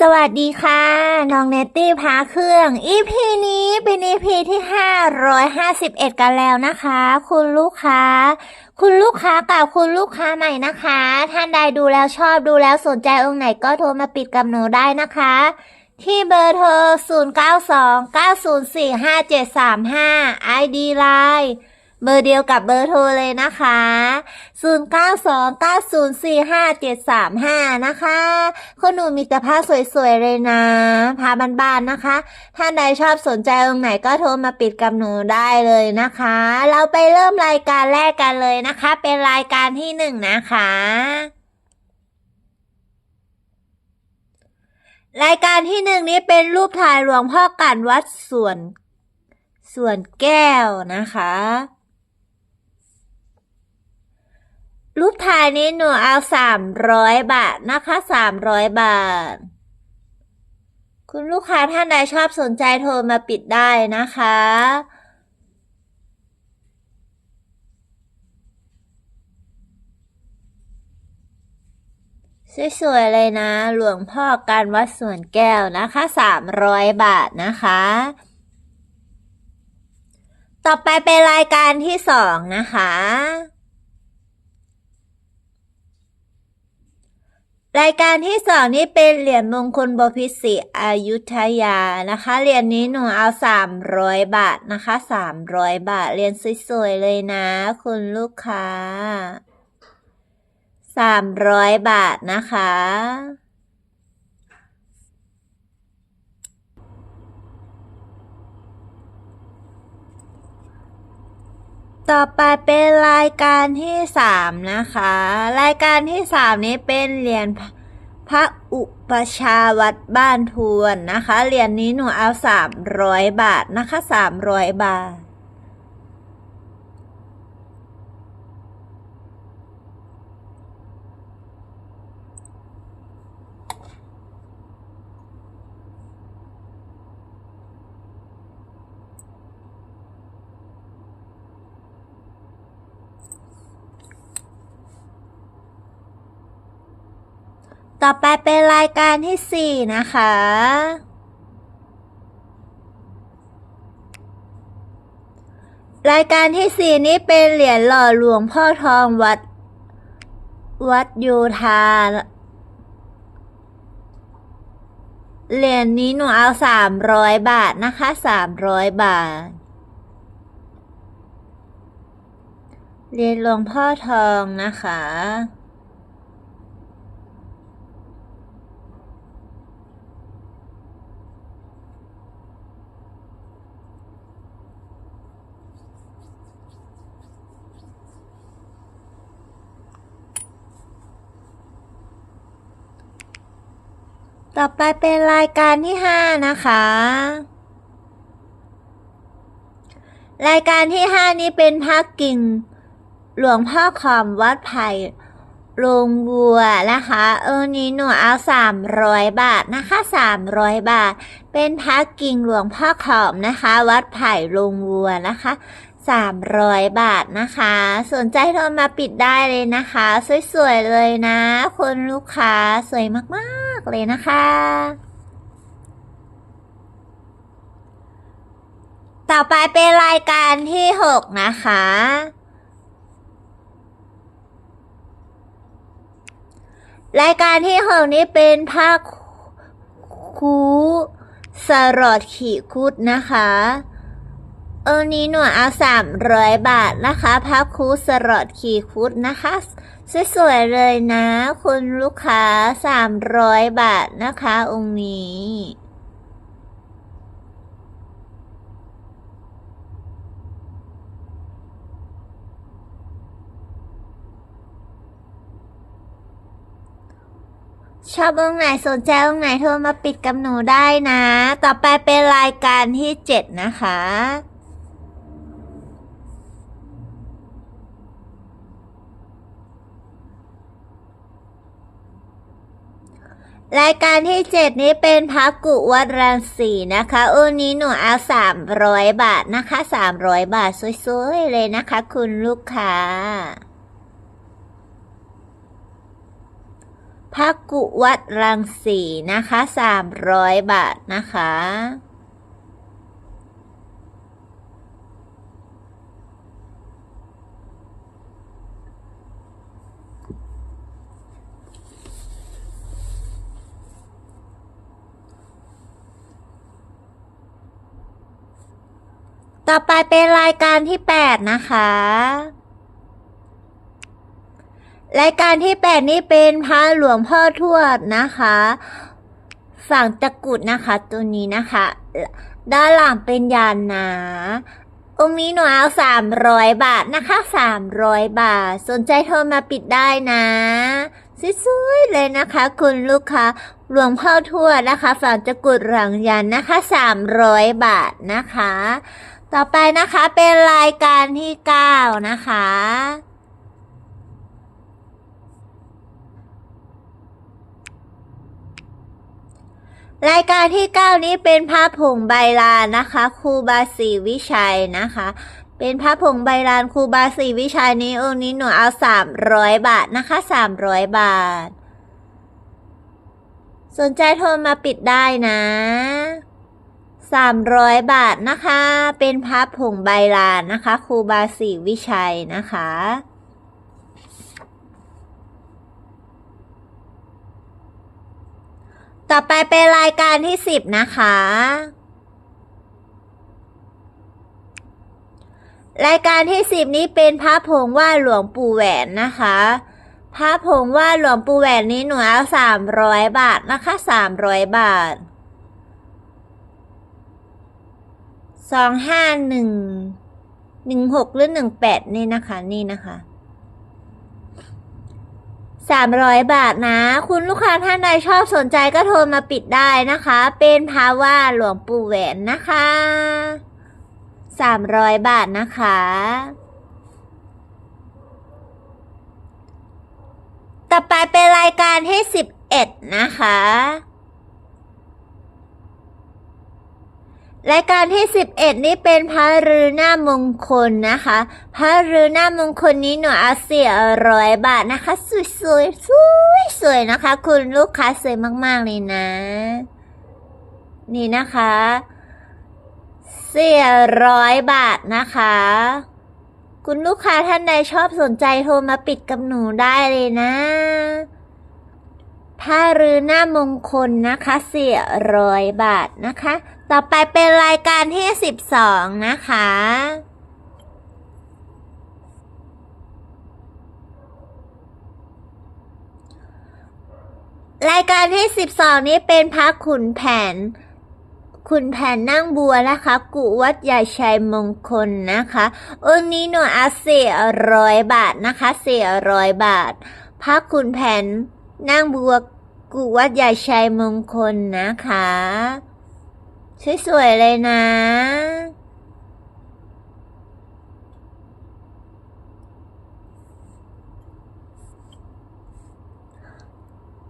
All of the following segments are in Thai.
สวัสดีค่ะ น้องเนตตี้พาเครื่อง EP นี้เป็น EP ที่ 551 กันแล้วนะคะ คุณลูกค้า คุณลูกค้ากับคุณลูกค้าใหม่นะคะ ท่านใดดูแล้วชอบดูแล้วสนใจองค์ไหนก็โทรมาปิดกับหนูได้นะคะ ที่เบอร์โทร 0929045735 ID Line เบอร์เดียวกับเบอร์โทรเลยนะคะ 0929045735 นะคะคุณหนูมีแต่ผ้าสวยๆเลยนะผ้าบานๆนะคะ ท่านใดชอบสนใจองค์ไหนก็โทรมาปิดกับหนูได้เลยนะคะ เราไปเริ่มรายการแรกกันเลยนะคะ เป็นรายการที่หนึ่งนะคะรายการที่หนึ่งนี้เป็นรูปถ่ายหลวงพ่อกันวัดส่วน ส่วนแก้วนะคะ รูปถ่ายนี้หนูเอาสามร้อยบาทนะคะสามร้อยบาท คุณลูกค้าท่านใดชอบสนใจโทรมาปิดได้นะคะ สวยๆเลยนะ หลวงพ่อการวัดสวนแก้วนะคะสามร้อยบาทนะคะต่อไปเป็นรายการที่สองนะคะ รายการที่สองนี้เป็นเหรียญมงคลบพิตรศรีอยุธยานะคะ เหรียญนี้หนูเอาสามร้อยบาทนะคะสามร้อยบาท เหรียญสวยๆเลยนะ คุณลูกค้าสามร้อยบาทนะคะ ต่อไปเป็นรายการที่สามนะคะ รายการที่สามนี้เป็นเหรียญพระอุปชาวัดบ้านทวนนะคะ เหรียญนี้หนูเอาสามร้อยบาทนะคะสามร้อยบาท ต่อไปเป็นรายการที่สี่นะคะ รายการที่สี่นี้เป็นเหรียญหล่อหลวงพ่อทองวัด วัดโยธาเหรียญนี้หนูเอาสามร้อยบาทนะคะสามร้อยบาท เหรียญหลวงพ่อทองนะคะ ต่อไปเป็นรายการที่ห้านะคะ รายการที่ห้านี้เป็นพักกิ่ง หลวงพ่อขอมวัดไผ่โรงวัวนะคะ เออนี้หนูเอาสามร้อยบาทนะคะสามร้อยบาท เป็นพักกิ่งหลวงพ่อขอมนะคะ วัดไผ่โรงวัวนะคะ สามร้อยบาทนะคะ สนใจโทรมาปิดได้เลยนะคะ สวยๆเลยนะคุณลูกค้าสวยมากๆเลยนะคะ ต่อไปเป็นรายการที่หกนะคะรายการที่หกนี้เป็นภาคคูสรอดขี่คุดนะคะ เออนี้หนูเอาสามร้อยบาทนะคะพระครูสรอดขี่คุดนะคะสวยๆเลยนะ คุณลูกค้าสามร้อยบาทนะคะ องค์นี้ชอบองไหนสนใจองไหนโทรมาปิดกับหนูได้นะ ต่อไปเป็นรายการที่เจ็ดนะคะ รายการที่เจ็ดนี้เป็นพักกุวัดรังสีนะคะโอ้นี้หนูเอาสามร้อยบาทนะคะสามร้อยบาทสวยๆ เลยนะคะ คุณลูกค้าพระกุวัดรังสีนะคะสามร้อยบาทนะคะ ต่อไปเป็นรายการที่แปดนะคะ รายการที่แปดนี้เป็นพระหลวงพ่อทวดนะคะ ฝั่งตะกุดนะคะ ตัวนี้นะคะ ด้านหลังเป็นยานหนาองค์นี้หนูเอาสามร้อยบาทนะคะสามร้อยบาท สนใจโทรมาปิดได้นะสวยๆเลยนะคะ คุณลูกค้าหลวงพ่อทวดนะคะ ฝั่งตะกุดหลังยันนะคะสามร้อยบาทนะคะ ต่อไปนะคะเป็นรายการที่เก้านะคะ รายการที่เก้านี้เป็นพระผงใบลานนะคะครูบาศรีวิชัยนะคะ เป็นพระผงใบลานครูบาศรีวิชัยนี้องค์นี้หนูเอาสามร้อยบาทนะคะสามร้อยบาท สนใจโทรมาปิดได้นะ สามร้อยบาทนะคะ เป็นพระผงใบลานนะคะ ครูบาศรีวิชัยนะคะ ต่อไปเป็นรายการที่สิบนะคะ รายการที่สิบนี้เป็นพระผงว่าหลวงปู่แหวนนะคะพระผงว่าหลวงปู่แหวนนี้หนูเอาสามร้อยบาทนะคะสามร้อยบาท สองห้าหนึ่งหนึ่งหกหรือหนึ่งแปดนี่นะคะนี่นะคะสามร้อยบาทนะ คุณลูกค้าท่านใดชอบสนใจก็โทรมาปิดได้นะคะ เป็นพาว่าหลวงปู่แหวนนะคะสามร้อยบาทนะคะ ต่อไปเป็นรายการที่สิบเอ็ดนะคะ รายการที่สิบเอ็ดนี่เป็นพระรือหน้ามงคลนะคะ พระรือหน้ามงคลนี้หนูเอาเสียร้อยบาทนะคะ สวยสวยสวยสวยนะคะ คุณลูกค้าสวยมากๆเลยนะ นี่นะคะ เสียร้อยบาทนะคะ คุณลูกค้าท่านใดชอบสนใจโทรมาปิดกับหนูได้เลยนะผ้ารือหน้ามงคลนะคะ เสียร้อยบาทนะคะ ต่อไปเป็นรายการที่สิบสองนะคะ รายการที่สิบสองนี้เป็นพระขุนแผน ขุนแผนนั่งบัวนะคะ กุวัดใหญ่ชัยมงคลนะคะองค์นี้หนูอาเสียร้อยบาทนะคะเสียร้อยบาท พระขุนแผนนั่งบัวกุวัดใหญ่ชัยมงคลนะคะ สวยๆเลยนะ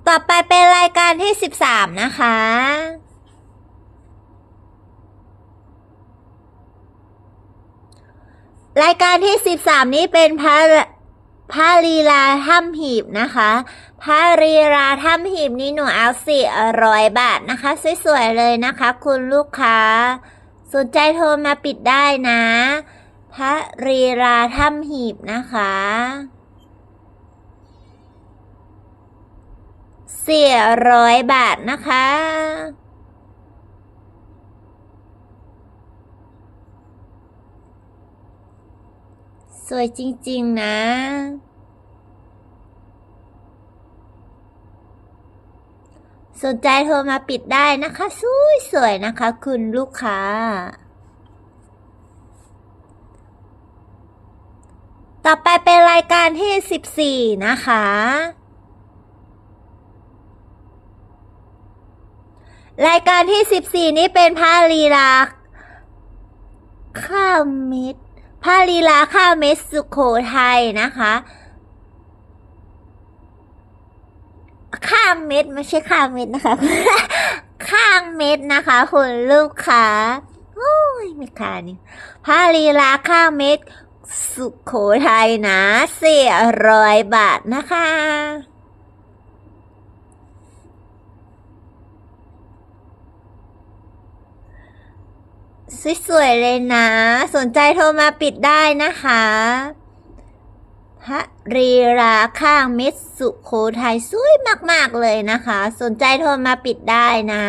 ต่อไปเป็นรายการที่สิบสามนะคะรายการที่สิบสามนี้เป็นพระพระลีลาถ้ำหีบนะคะ พระลีลาถ้ำหีบนี้หนูเอาสี่ร้อยบาทนะคะ สวยๆเลยนะคะ คุณลูกค้า สนใจโทรมาปิดได้นะพระลีลาถ้ำหีบนะคะสี่ร้อยบาทนะคะ สวยจริง ๆ นะ สนใจโทรมาปิดได้นะคะ สวยๆนะคะ คุณลูกค้า ต่อไปเป็นรายการที่ 14 นะคะ รายการที่ 14 นี้เป็นพระลีลาข้าวเม็ดพระลีลาข้าวเม็ดสุโขทัยนะคะ ข้างเม็ดไม่ใช่ข้างเม็ดนะคะ ข้างเม็ดนะคะคุณลูกค้าโอ้ยไม่ขานี่พาลีลาข้างเม็ด สุขโขทัยนะเสียร้อยบาทนะคะสวยๆเลยนะ สนใจโทรมาปิดได้นะคะ พระรีราข้างมิตรสุโขทัยสวยมาก ๆ เลยนะคะ สนใจโทรมาปิดได้นะ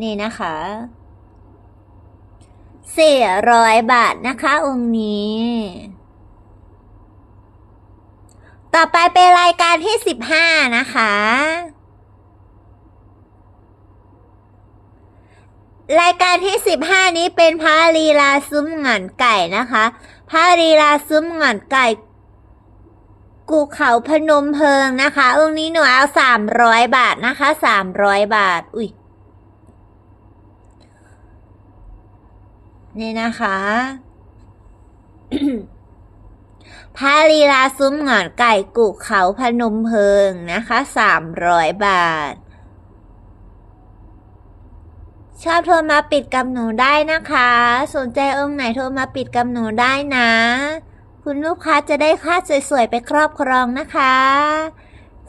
นี่นะคะสี่ร้อยบาทนะคะ องค์นี้ ต่อไปเป็นรายการที่สิบห้านะคะ รายการที่สิบห้านี้เป็นพระลีลาซุ้มหงอนไก่นะคะพระลีลาซุ้มหงอนไก่กูเขาพนมเพิงนะคะองค์นี้หนูเอาสามร้อยบาทนะคะสามร้อยบาท อุ้ยนี่นะคะพระลีลาซุ้มหงอนไก่กุเขาพนมเพิงนะคะสามร้อยบาท ชอบโทรมาปิดกับหนูได้นะคะ สนใจองค์ไหนโทรมาปิดกับหนูได้นะ คุณลูกค้าจะได้ค่าสวยๆไปครอบครองนะคะ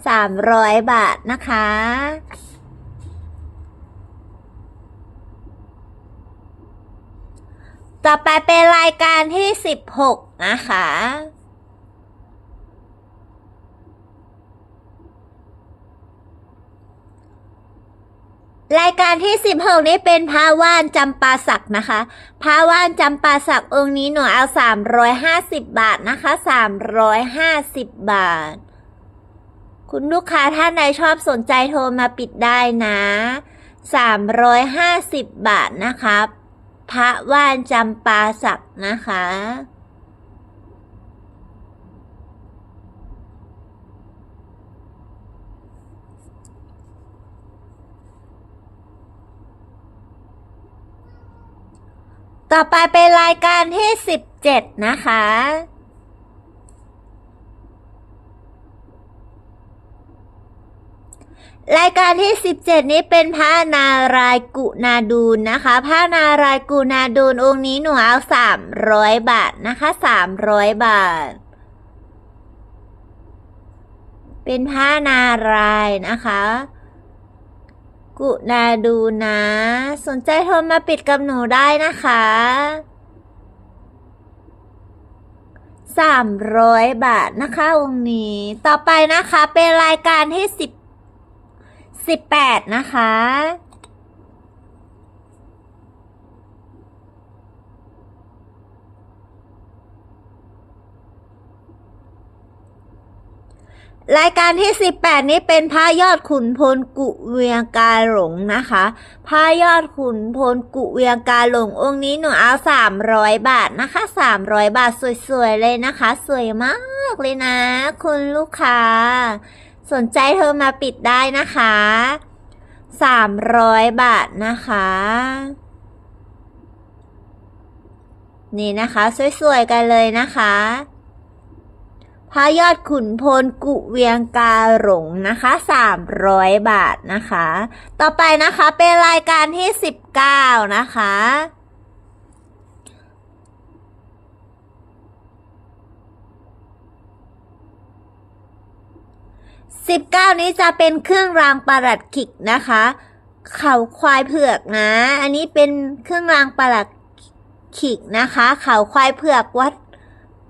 สามร้อยบาทนะคะ ต่อไปเป็นรายการที่สิบหกนะคะ รายการที่สิบหกนี้เป็นพระว่านจำปาสักนะคะพระว่านจำปาสักองค์นี้หนูเอาสามร้อยห้าสิบบาทนะคะสามร้อยห้าสิบบาท คุณลูกค้าท่านใดชอบสนใจโทรมาปิดได้นะสามร้อยห้าสิบบาทนะคะพระว่านจำปาสักนะคะ ต่อไปเป็นรายการที่สิบเจ็ดนะคะ รายการที่สิบเจ็ดนี้เป็นพระนารายกุนาดูนนะคะพระนารายกุนาดูนองค์นี้หนูเอาสามร้อยบาทนะคะสามร้อยบาท เป็นพระนารายนะคะ กุนาดูนะ สนใจโทรมาปิดกับหนูได้นะคะสามร้อยบาทนะคะองนี้ ต่อไปนะคะเป็นรายการที่สิบสิบแปดนะคะ รายการที่ 18 นี้เป็นพระยอดขุนพลกุเวียงกาหลงนะคะพระยอดขุนพลกุเวียงกาหลงองค์นี้หนูเอา 300 บาทนะคะ 300 บาทสวยๆเลยนะคะ สวยมากเลยนะ คุณลูกค้า สนใจเธอมาปิดได้นะคะ 300 บาทนะคะ นี่นะคะ สวยๆกันเลยนะคะ พระยอดขุนพลกุเวียงกาหลงนะคะ 300 บาทนะคะ ต่อไปนะคะเป็นรายการที่ 19 นะคะ19นี้จะเป็นเครื่องรางประหลัดขิกนะคะ เขาควายเผือกนะ อันนี้เป็นเครื่องรางประหลัดขิกนะคะ เขาควายเผือกวัด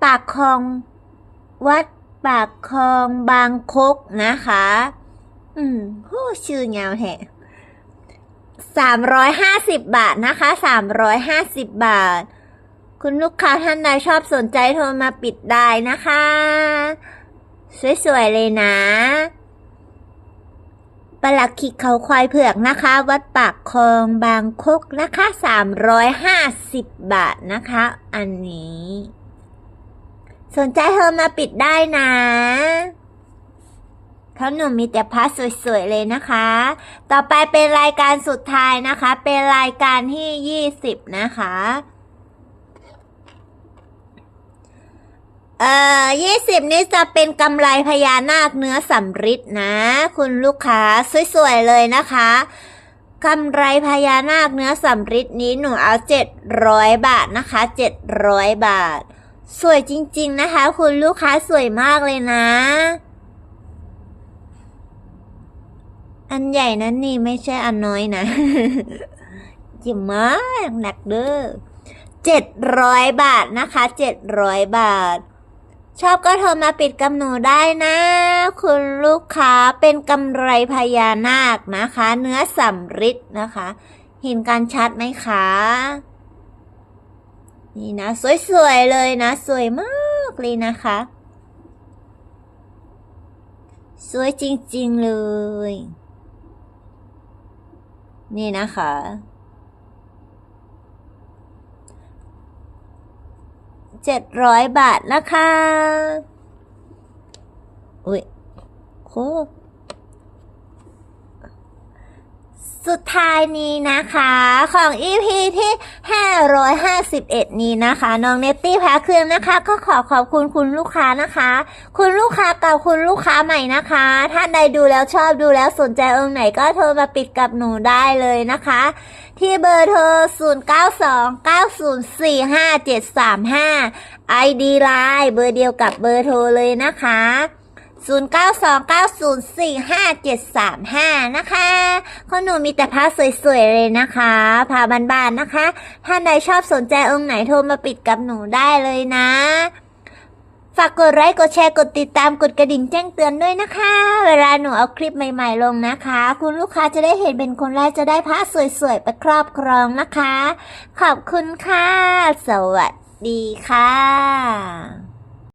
ปากคลอง วัดปากคลองบางคกนะคะ อืมโหชื่อยาวแฮะสามร้อยห้าสิบบาทนะคะสามร้อยห้าสิบบาท คุณลูกค้าท่านใดชอบสนใจโทรมาปิดได้นะคะ สวย ๆ เลยนะปลักขิกเขาควายเผือกนะคะ วัดปากคลองบางคกนะคะสามร้อยห้าสิบบาทนะคะ อันนี้ สนใจเธอมาปิดได้นะเขาหนุ่มมีแต่พัสสวยๆเลยนะคะ ต่อไปเป็นรายการสุดท้ายนะคะ เป็นรายการที่ยี่สิบนะคะ เอ่อยี่สิบนี้จะเป็นกำไรพญานาคเนื้อสำริดนะ คุณลูกค้าสวยๆเลยนะคะกำไรพญานาคเนื้อสำริดนี้หนูเอาเจ็ดร้อยบาทนะคะเจ็ดร้อยบาท สวยจริงๆนะคะ คุณลูกค้าสวยมากเลยนะ อันใหญ่นั้นนี่ไม่ใช่อันน้อยนะจิ๋มมากหนักเด้อเจ็ดร้อยบาทนะคะเจ็ดร้อยบาท ชอบก็โทรมาปิดกับหนูได้นะ คุณลูกค้าเป็นกำไรพญานาคนะคะ เนื้อสำริดนะคะ เห็นการชัดไหมคะ นี่นะ สวยๆเลยนะ สวยมากเลยนะคะ สวยจริงๆเลย นี่นะคะเจ็ดร้อยบาทนะคะ อุ้ยโค สุดท้ายนี้นะคะของ EP ที่ 551 นี้นะคะ น้องเนตตี้แพาเครื่องนะคะ ก็ขอขอบคุณคุณลูกค้านะคะ คุณลูกค้าเก่าคุณลูกค้าใหม่นะคะ ท่านใดดูแล้วชอบดูแล้วสนใจองค์ไหนก็โทรมาปิดกับหนูได้เลยนะคะ ที่เบอร์โทร 0929045735 ID Line เบอร์เดียวกับเบอร์โทรเลยนะคะ 0929045735 นะคะคนหนูมีแต่ผ้าสวยๆเลยนะคะผ้าบานๆนะคะ ท่านใดชอบสนใจองค์ไหนโทรมาปิดกับหนูได้เลยนะ ฝากกดไลค์กดแชร์กดติดตามกดกระดิ่งแจ้งเตือนด้วยนะคะ เวลาหนูเอาคลิปใหม่ๆลงนะคะ คุณลูกค้าจะได้เห็นเป็นคนแรกจะได้ผ้าสวยๆไปครอบครองนะคะ ขอบคุณค่ะ สวัสดีค่ะ